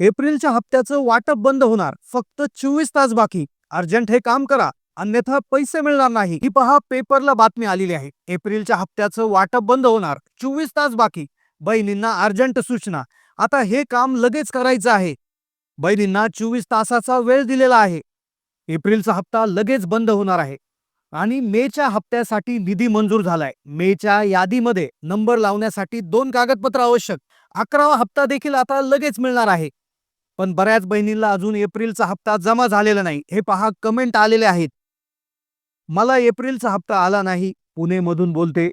एप्रिलच्या हप्त्याचं वाटप बंद होणार. फक्त चोवीस तास बाकी. अर्जंट हे काम करा. अन्यथा पैसे मिळणार नाही. ही पहा पेपरला बातमी आलेली आहे. एप्रिलच्या हप्त्याचं वाटप बंद होणार. चोवीस तास बाकी. बहिणींना अर्जंट सूचना. आता हे काम लगेच करायचं आहे. बहिणींना चोवीस तासाचा वेळ दिलेला आहे. एप्रिलचा हप्ता लगेच बंद होणार आहे. आणि मेच्या हप्त्यासाठी निधी मंजूर झालाय. मेच्या यादीमध्ये नंबर लावण्यासाठी दोन कागदपत्र आवश्यक. अकरावा हप्ता देखील आता लगेच मिळणार आहे. पण बऱ्याच बहिणींना अजून एप्रिलचा हप्ता जमा झालेला नाही. हे पहा कमेंट आलेले आहेत. मला एप्रिलचा हप्ता आला नाही पुणे मधून बोलते.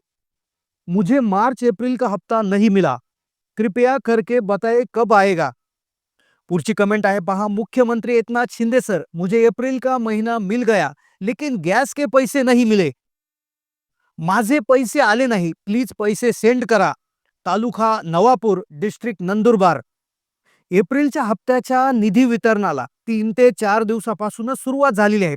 मुझे मार्च एप्रिल का हप्ता नहीं मिला. कृपया करके बताए कब आएगा? पुढची कमेंट आहे पहा मुख्यमंत्री एकनाथ शिंदे सर मुझे अप्रैल का महीना मिल गया लेकिन गॅस के पैसे नहीं मिले. माझे पैसे आले नाही प्लीज पैसे सेंड करा. तालुका नवापूर डिस्ट्रिक्ट नंदुरबार. एप्रिलच्या हप्त्याच्या निधी वितरणाला तीन ते चार दिवसापासूनच सुरुवात झालेली आहे.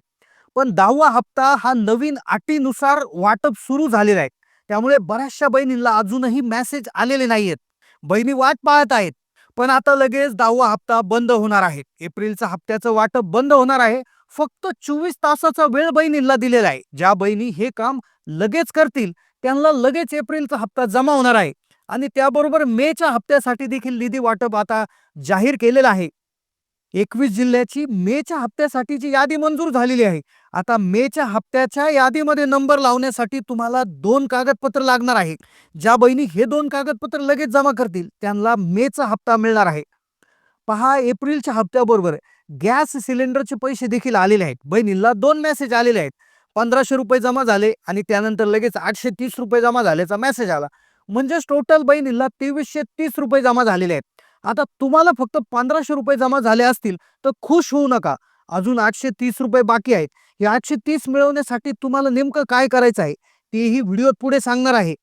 पण दहावा हप्ता हा नवीन अटीनुसार वाटप सुरू झालेला आहे. त्यामुळे बऱ्याचशा बहिणींना अजूनही मेसेज आलेले नाहीयेत. बहिणी वाट पाहत आहेत. पण आता लगेच दहावा हप्ता बंद होणार आहे. एप्रिलचा हप्त्याचं वाटप बंद होणार आहे. फक्त चोवीस तासाचा वेळ बहिणींना दिलेला आहे. ज्या बहिणी हे काम लगेच करतील त्यांना लगेच एप्रिलचा हप्ता जमा होणार आहे. आणि त्याबरोबर मेच्या हप्त्यासाठी देखील निधी वाटप आता जाहीर केलेलं आहे. एकवीस जिल्ह्याची मेच्या हप्त्यासाठीची यादी मंजूर झालेली आहे आता मेच्या हप्त्याच्या यादीमध्ये नंबर लावण्यासाठी तुम्हाला दोन कागदपत्र लागणार आहे. ज्या बहिणी हे दोन कागदपत्र लगेच जमा करतील त्यांना मेचा हप्ता मिळणार आहे. पहा एप्रिलच्या हप्त्याबरोबर गॅस सिलेंडरचे पैसे देखील आलेले आहेत. बहिणींना दोन मेसेज आलेले आहेत. पंधराशे रुपये जमा झाले आणि त्यानंतर लगेच आठशे तीस रुपये जमा झाल्याचा मेसेज आला. म्हणजेच टोटल बहिणीला तेवीसशे तीस रुपये जमा झालेले आहेत. आता तुम्हाला फक्त पंधराशे रुपये जमा झाले असतील तर खुश होऊ नका. अजून आठशे तीस रुपये बाकी आहेत. हे आठशे तीस मिळवण्यासाठी तुम्हाला नेमकं काय करायचं आहे तेही व्हिडिओत पुढे सांगणार आहे.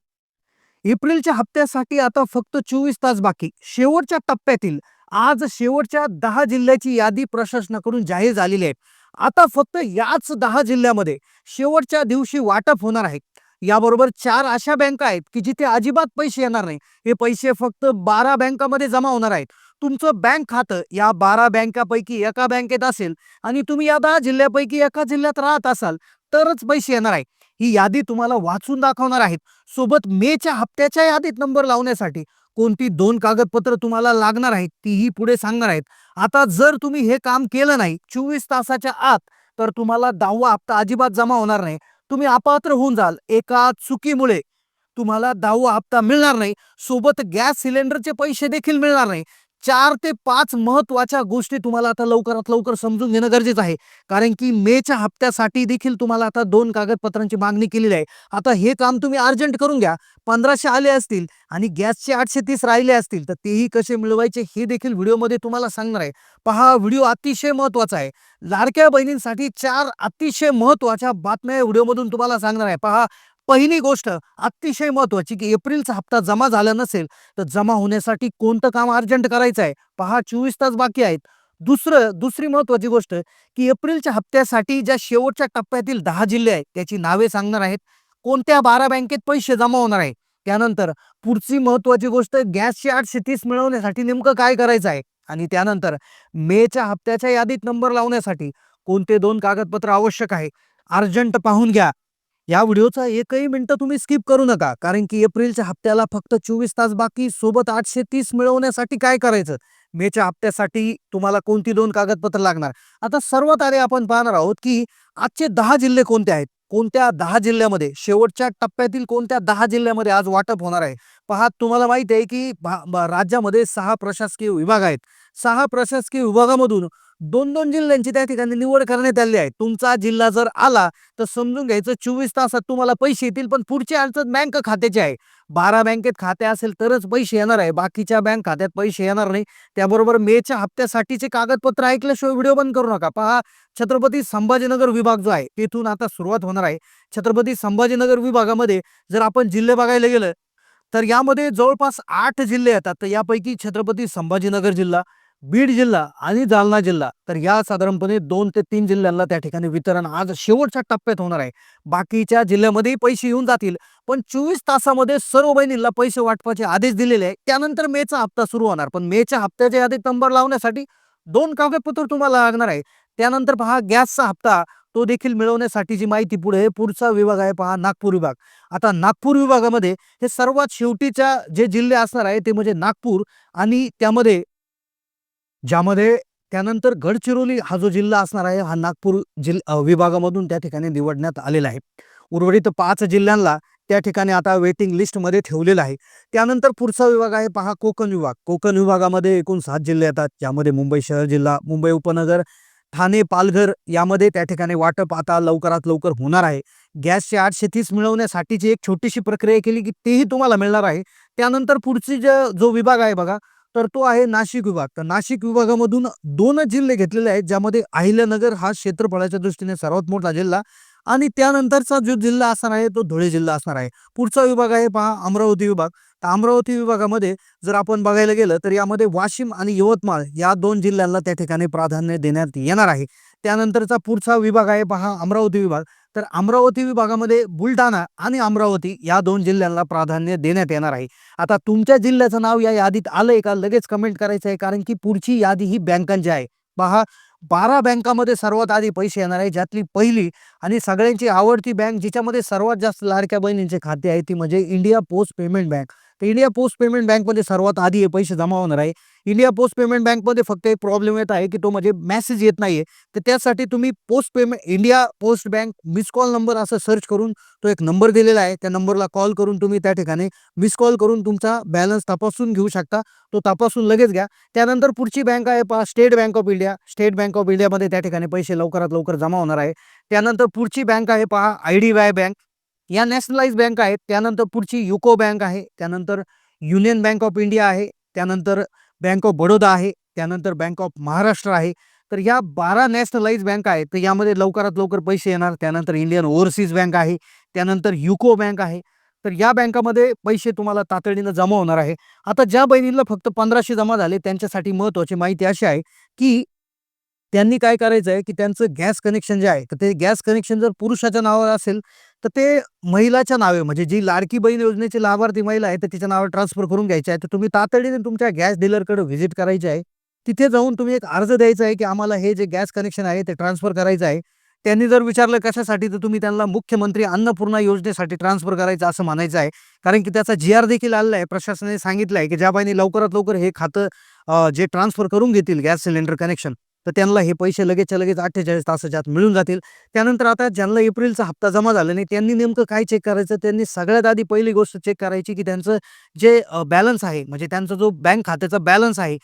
एप्रिलच्या हप्त्यासाठी आता फक्त चोवीस तास बाकी. शेवटच्या टप्प्यातील आज शेवटच्या दहा जिल्ह्याची यादी प्रशासनाकडून जाहीर झालेली आहे. आता फक्त याच दहा जिल्ह्यामध्ये शेवटच्या दिवशी वाटप होणार आहे. याबरोबर चार अशा बँका आहेत की जिथे अजिबात पैसे येणार नाही. हे पैसे फक्त बारा बँकामध्ये जमा होणार आहेत. तुमचं बँक खातं या बारा बँकापैकी एका बँकेत असेल आणि तुम्ही या दहा जिल्ह्यापैकी एका जिल्ह्यात राहत असाल तरच पैसे येणार आहे ही यादी तुम्हाला वाचून दाखवणार आहेत. सोबत मेच्या हप्त्याच्या यादीत नंबर लावण्यासाठी कोणती दोन कागदपत्र तुम्हाला लागणार आहेत तीही पुढे सांगणार आहेत. आता जर तुम्ही हे काम केलं नाही चोवीस तासाच्या आत तर तुम्हाला दहावा हप्ता अजिबात जमा होणार नाही. तुम्ही अपात्र होऊन जाल. एका चुकीमुळे तुम्हाला दहावा हप्ता मिळणार नाही. सोबत गॅस सिलेंडरचे पैसे देखील मिळणार नाही. चार ते पाच महत्त्वाच्या गोष्टी तुम्हाला आता लवकरात लवकर समजून घेणं गरजेचं आहे. कारण की मेच्या हप्त्यासाठी देखील तुम्हाला आता दोन कागदपत्रांची मागणी केलेली आहे. आता हे काम तुम्ही अर्जंट करून घ्या. पंधराशे आले असतील आणि गॅसचे आठशे तीस राहिले असतील तर तेही कसे मिळवायचे हे देखील व्हिडिओमध्ये तुम्हाला सांगणार आहे. पहा व्हिडिओ अतिशय महत्त्वाचा आहे. लाडक्या बहिणींसाठी चार अतिशय महत्त्वाच्या बातम्या व्हिडिओमधून तुम्हाला सांगणार आहे. पहा पहिली गोष्ट अतिशय महत्वाची की एप्रिलचा हप्ता जमा झाला नसेल तर जमा होण्यासाठी कोणतं काम अर्जंट करायचं आहे? पहा चोवीस तास बाकी आहेत. दुसरं दुसरी महत्वाची गोष्ट की एप्रिलच्या हप्त्यासाठी ज्या शेवटच्या टप्प्यातील दहा जिल्हे आहेत त्याची नावे सांगणार आहेत. कोणत्या बारा बँकेत पैसे जमा होणार आहे? त्यानंतर पुढची महत्वाची गोष्ट गॅसची आठशे तीस मिळवण्यासाठी नेमकं काय करायचं आहे? आणि त्यानंतर मेच्या हप्त्याच्या यादीत नंबर लावण्यासाठी कोणते दोन कागदपत्र आवश्यक आहे? अर्जंट पाहून घ्या. या व्हिडिओचा एकही मिनिटं तुम्ही स्किप करू नका. कारण की एप्रिलच्या हप्त्याला फक्त चोवीस तास बाकी सोबत आठशे तीस मिळवण्यासाठी काय करायचं? मेच्या हप्त्यासाठी तुम्हाला कोणती दोन कागदपत्र लागणार? आता सर्वात आधी आपण पाहणार आहोत की आजचे दहा जिल्हे कोणते आहेत? कोणत्या दहा जिल्ह्यामध्ये शेवटच्या टप्प्यातील कोणत्या दहा जिल्ह्यामध्ये आज वाटप होणार आहे? पहा तुम्हाला माहिती आहे की राज्यामध्ये सहा प्रशासकीय विभाग आहेत. सहा प्रशासकीय विभागामधून दोन दोन जिल्ह्यांची त्या ठिकाणी निवड करण्यात आली आहे. तुमचा जिल्हा जर आला तर समजून घ्यायचं चोवीस तासात तुम्हाला पैसे येतील पण पुढची अडचण बँक खात्याची आहे. बारा बँकेत खाते असेल तरच पैसे येणार आहे. बाकीच्या बँक खात्यात पैसे येणार नाही. त्याबरोबर मेच्या हप्त्यासाठीचे कागदपत्र ऐकल्याशिवाय व्हिडिओ बंद करू नका. पहा छत्रपती संभाजीनगर विभाग जो आहे तिथून आता सुरुवात होणार आहे. छत्रपती संभाजीनगर विभागामध्ये जर आपण जिल्हे बघायला गेलं तर यामध्ये जवळपास आठ जिल्हे येतात. तर यापैकी छत्रपती संभाजीनगर जिल्हा बीड जिल्हा आणि जालना जिल्हा तर या साधारणपणे दोन ते तीन जिल्ह्यांना त्या ठिकाणी वितरण आज शेवटच्या टप्प्यात होणार आहे. बाकीच्या जिल्ह्यामध्येही पैसे येऊन जातील पण चोवीस तासामध्ये सर्व बहिणींना पैसे वाटपाचे आदेश दिलेले आहे त्यानंतर मेचा हप्ता सुरू होणार पण मेच्या हप्त्याच्या यादीत नंबर लावण्यासाठी दोन कागदपत्र तुम्हाला लागणार आहे. त्यानंतर पहा गॅसचा हप्ता तो देखील मिळवण्यासाठीची माहिती पुढे. पुढचा विभाग आहे पहा नागपूर विभाग. आता नागपूर विभागामध्ये हे सर्वात शेवटीच्या जे जिल्हे असणार आहे ते म्हणजे नागपूर आणि त्यामध्ये ज्यामध्ये त्यानंतर गडचिरोली हा जो जिल्हा असणार आहे हा नागपूर जिल विभागामधून त्या ठिकाणी निवडण्यात आलेला आहे. उर्वरित पाच जिल्ह्यांना त्या ठिकाणी आता वेटिंग लिस्टमध्ये ठेवलेलं आहे. त्यानंतर पुढचा विभाग आहे पहा कोकण विभाग. कोकण विभागामध्ये एकूण सात जिल्हे येतात. ज्यामध्ये मुंबई शहर जिल्हा मुंबई उपनगर ठाणे पालघर यामध्ये त्या ठिकाणी वाटप आता लवकरात लवकर होणार आहे. गॅसचे आठशे तीस मिळवण्यासाठीची एक छोटीशी प्रक्रिया केली की तेही तुम्हाला मिळणार आहे. त्यानंतर पुढची जे जो विभाग आहे बघा तर तो आहे नाशिक विभाग. तर नाशिक विभागामधून दोनच जिल्हे घेतलेले आहेत ज्यामध्ये अहिल्यानगर हा क्षेत्रफळाच्या दृष्टीने सर्वात मोठा जिल्हा आणि त्यानंतरचा जो जिल्हा असणार आहे तो धुळे जिल्हा असणार आहे. पुढचा विभाग आहे पहा अमरावती विभाग. तर अमरावती विभागामध्ये जर आपण बघायला गेलं तर यामध्ये वाशिम आणि यवतमाळ या दोन जिल्ह्यांना त्या ठिकाणी प्राधान्य देण्यात येणार आहे. त्यानंतरचा पुढचा विभाग आहे पहा अमरावती विभाग. तर अमरावती विभागामध्ये बुलढाणा आणि अमरावती या दोन जिल्ह्यांना प्राधान्य देण्यात येणार आहे. आता तुमच्या जिल्ह्याचं नाव या यादीत आलंय का? लगेच कमेंट करायचं आहे कारण की पुढची यादी ही बँकांची आहे. पहा बारा बँकामध्ये सर्वात आधी पैसे येणार आहे ज्यातली पहिली आणि सगळ्यांची आवडती बँक जिच्यामध्ये सर्वात जास्त लाडक्या बहिणींचे खाते आहे ती म्हणजे इंडिया पोस्ट पेमेंट बँक. तर इंडिया पोस्ट पेमेंट बँकमध्ये सर्वात आधी हे पैसे जमा होणार आहे. इंडिया पोस्ट पेमेंट बँकमध्ये फक्त एक प्रॉब्लेम येत आहे की तो म्हणजे मेसेज येत नाहीये. तर त्यासाठी तुम्ही post payment India post bank miss call number असं सर्च करून तो एक नंबर दिलेला आहे. त्या नंबरला कॉल करून तुम्ही त्या ठिकाणी मिस कॉल करून तुमचा बॅलन्स तपासून घेऊ शकता. तो तपासून लगेच घ्या. त्यानंतर पुढची बँक आहे पहा State Bank of India State Bank of इंडियामध्ये त्या ठिकाणी पैसे लवकरात लवकर जमा होणार आहे. त्यानंतर पुढची बँक आहे पहा आय डी वाय बँक या नॅशनलाइज बँक आहेत. त्यानंतर पुढची युको बँक आहे. त्यानंतर युनियन बँक ऑफ इंडिया आहे. त्यानंतर बँक ऑफ बडोदा आहे. त्यानंतर बँक ऑफ महाराष्ट्र आहे. तर या बारा नॅशनलाइज बँक आहेत. तर यामध्ये लवकरात लवकर पैसे येणार. त्यानंतर इंडियन ओव्हरसीज बँक आहे. त्यानंतर युको बँक आहे. तर या बँकामध्ये पैसे तुम्हाला तातडीनं जमा होणार आहे. आता ज्या बहिणींना फक्त पंधराशे जमा झाले त्यांच्यासाठी महत्त्वाची माहिती अशी आहे की त्यांनी काय करायचं आहे की त्यांचं गॅस कनेक्शन जे आहे तर ते गॅस कनेक्शन जर पुरुषाच्या नावावर असेल तर ते महिलाच्या नावे म्हणजे जी लाडकी बहीण योजनेची लाभार्थी महिला आहे तर तिच्या नावावर ट्रान्सफर करून घ्यायचे आहे. तर तुम्ही तातडीने तुमच्या गॅस डीलरकडे व्हिजिट करायची आहे. तिथे जाऊन तुम्ही एक अर्ज द्यायचा आहे की आम्हाला हे जे गॅस कनेक्शन आहे ते ट्रान्सफर करायचं आहे. त्यांनी जर विचारलं कशासाठी तर तुम्ही त्यांना मुख्यमंत्री अन्नपूर्णा योजनेसाठी ट्रान्सफर करायचं असं म्हणायचं आहे. कारण की त्याचा जी आर देखील आलेला आहे. प्रशासनाने सांगितलं आहे की ज्या बाईने लवकरात लवकर हे खातं जे ट्रान्सफर करून घेतील गॅस सिलेंडर कनेक्शन तर त्यांना हे पैसे लगेचच्या लगेच अठ्ठेचाळीस तासाच्या आत मिळून जातील. त्यानंतर आता ज्यांना एप्रिलचा हप्ता जमा झाला नाही त्यांनी नेमकं काय चेक करायचं? त्यांनी सगळ्यात आधी पहिली गोष्ट चेक करायची की त्यांचं जे बॅलन्स आहे म्हणजे त्यांचा जो बँक खात्याचा बॅलन्स आहे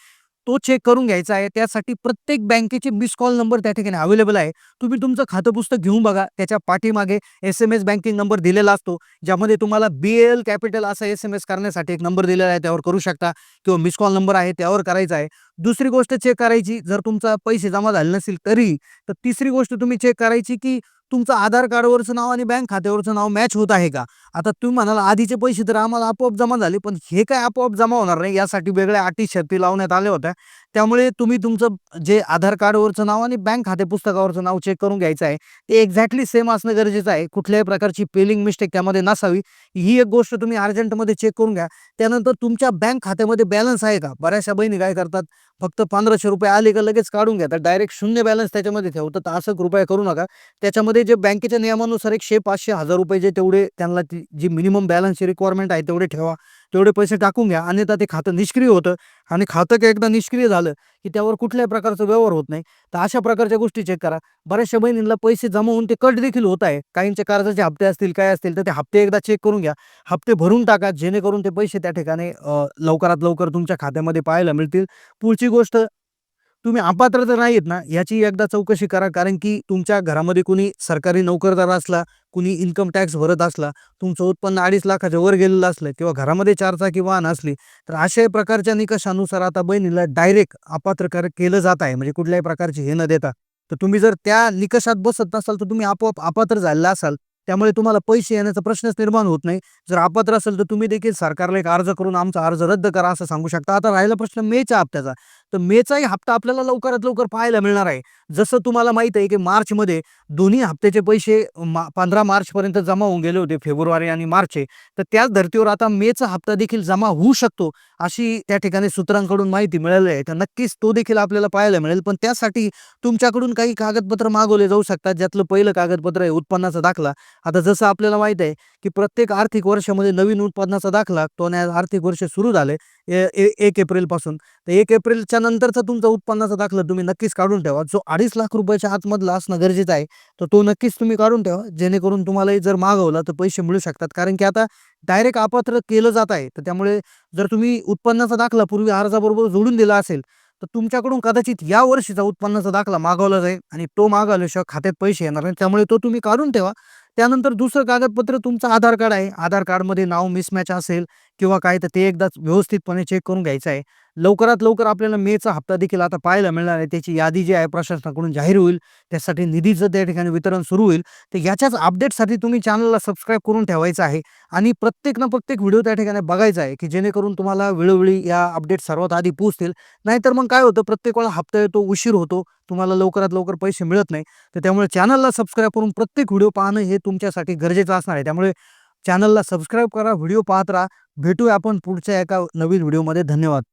तो चेक करून घ्यायचा आहे. त्यासाठी प्रत्येक बँकेचे मिस कॉल नंबर त्या ठिकाणी अवेलेबल आहे. तुम्ही तुमचं खातं पुस्तक घेऊन बघा त्याच्या पाठीमागे S M S banking number दिलेला असतो ज्यामध्ये तुम्हाला बी एल कॅपिटल असा एस एम एस करण्यासाठी एक नंबर दिलेला आहे त्यावर करू शकता. किंवा मिस कॉल नंबर आहे त्यावर करायचा आहे. दुसरी गोष्ट चेक करायची जर तुमचा पैसे जमा झाले नसेल तरी तर तिसरी गोष्ट तुम्ही चेक करायची की तुमचं आधार कार्डवरचं नाव आणि बँक खात्यावरचं नाव मॅच होत आहे का? आता तुम्ही म्हणाल आधीचे पैसे तर आम्हाला आपोआप जमा झाले पण हे काय आपोआप जमा होणार नाही? यासाठी वेगळ्या अटी शर्ती लावण्यात आल्या होत्या. त्यामुळे तुम्ही तुमचं जे आधार कार्डवरचं नाव आणि बँक खाते पुस्तकावरचं नाव चेक करून घ्यायचं आहे. ते एक्झॅक्टली सेम असणं गरजेचं आहे. कुठल्याही प्रकारची पेलिंग मिस्टेक त्यामध्ये नसावी. ही एक गोष्ट तुम्ही अर्जंटमध्ये चेक करून घ्या. त्यानंतर तुमच्या बँक खात्यामध्ये बॅलन्स आहे का? बऱ्याचशा बहिणी काय करतात? फक्त पंधराशे रुपये आले का लगेच काढून घेतात डायरेक्ट शून्य बॅलन्स त्याच्यामध्ये ठेवतात तर असं कृपया करू नका. त्याच्यामध्ये जे बँकेच्या नियमानुसार एकशे पाचशे हजार रुपये जे तेवढे त्यांना ती जी मिनिमम बॅलन्सची रिक्वायरमेंट आहे तेवढे ठेवा. तेवढे पैसे टाकून घ्या. अन्यथा ते खातं निष्क्रिय होतं. आणि खातं का एकदा निष्क्रिय झालं की त्यावर कुठल्याही प्रकारचा व्यवहार होत नाही. तर अशा प्रकारच्या गोष्टी चेक करा. बऱ्याचशा बहिणींना पैसे जमा होऊन ते कट देखील होत आहे. काहींचे कर्जाचे हप्ते असतील काय असतील तर ते हप्ते एकदा चेक करून घ्या. हप्ते भरून टाका जेणेकरून ते पैसे त्या ठिकाणी लवकरात लवकर तुमच्या खात्यामध्ये पाहायला मिळतील. पुढची गोष्ट तुम्ही अपात्र तर नाहीत ना याची एकदा चौकशी करा. कारण की तुमच्या घरामध्ये कुणी सरकारी नोकरदार असला कुणी इन्कम टॅक्स भरत असला तुमचं उत्पन्न अडीच लाखाच्या वर गेलेलं असलं किंवा घरामध्ये चारचाकी वाहन असली तर अशा प्रकारच्या निकषानुसार आता बहिणीला डायरेक्ट अपात्र कर केलं जात आहे. म्हणजे कुठल्याही प्रकारची हे न देता. तर तुम्ही जर त्या निकषात बसत नसाल तर तुम्ही आपोआप अपात्र झालेला असाल. त्यामुळे तुम्हाला पैसे येण्याचा प्रश्नच निर्माण होत नाही. जर अपात्र असेल तर तुम्ही देखील सरकारला एक अर्ज करून आमचा अर्ज रद्द करा असं सांगू शकता. आता राहिला प्रश्न मेच्या हप्त्याचा. तर मेचाही हप्ता आपल्याला लवकरात लवकर पाहायला मिळणार आहे. जसं तुम्हाला माहीत आहे की मार्चमध्ये दोन्ही हप्त्याचे पैसे मा पंधरा मार्चपर्यंत जमा होऊन गेले होते फेब्रुवारी आणि मार्चचे. तर त्याच धर्तीवर आता मेचा हप्ता देखील जमा होऊ शकतो अशी त्या ठिकाणी सूत्रांकडून माहिती मिळाली आहे. तर नक्कीच तो देखील आपल्याला पाहायला मिळेल. पण त्यासाठी तुमच्याकडून काही कागदपत्र मागवले जाऊ शकतात. ज्यातलं पहिलं कागदपत्र आहे उत्पन्नाचा दाखला. आता जसं आपल्याला माहीत आहे की प्रत्येक आर्थिक वर्षामध्ये नवीन उत्पन्नाचा दाखला तो आर्थिक वर्ष सुरू झाले ए- ए- एक एप्रिलपासून तर एक एप्रिलच्या नंतरचा तुमचा उत्पन्नाचा दाखला तुम्ही नक्कीच काढून ठेवा. जो अडीच लाख रुपयाच्या आतमधला असणं गरजेचं आहे तर तो नक्कीच तुम्ही काढून ठेवा. जेणेकरून तुम्हालाही जर मागवला तर पैसे मिळू शकतात. कारण की आता डायरेक्ट अपात्र केलं जात आहे. तर त्यामुळे जर तुम्ही उत्पन्नाचा दाखला पूर्वी अर्जाबरोबर जोडून दिला असेल तर तुमच्याकडून कदाचित या वर्षीचा उत्पन्नाचा दाखला मागवला जाईल आणि तो मागवल्याशिवाय खात्यात पैसे येणार नाही. त्यामुळे तो तुम्ही काढून ठेवा. त्यानंतर दुसरं कागदपत्र तुमचं आधार कार्ड आहे. आधार कार्डमध्ये नाव मिसमॅच असेल किंवा काय तर ते एकदा व्यवस्थितपणे चेक करून घ्यायचं आहे. लवकरात लवकर आपल्याला मेचा हप्ता देखील आता पाहायला मिळणार आहे. त्याची यादी जी आहे प्रशासनाकडून जाहीर होईल. त्यासाठी निधीचं त्या ठिकाणी वितरण सुरू होईल. तर याच्याच अपडेटसाठी तुम्ही चॅनलला सबस्क्राईब करून ठेवायचं आहे. आणि प्रत्येक ना प्रत्येक व्हिडिओ त्या ठिकाणी बघायचा आहे की जेणेकरून तुम्हाला वेळोवेळी या अपडेट सर्वात आधी पोहोचतील. नाहीतर मग काय होतं प्रत्येक वेळा हप्ता येतो उशीर होतो. तुम्हाला लवकरात लवकर पैसे मिळत नाही. तर त्यामुळे चॅनलला सबस्क्राईब करून प्रत्येक व्हिडिओ पाहणं हे तुमच्यासाठी गरजेचं असणार आहे. त्यामुळे चॅनलला सबस्क्राईब करा व्हिडिओ पाहत राहा. भेटूया आपण पुढच्या एका नवीन व्हिडिओमध्ये. धन्यवाद.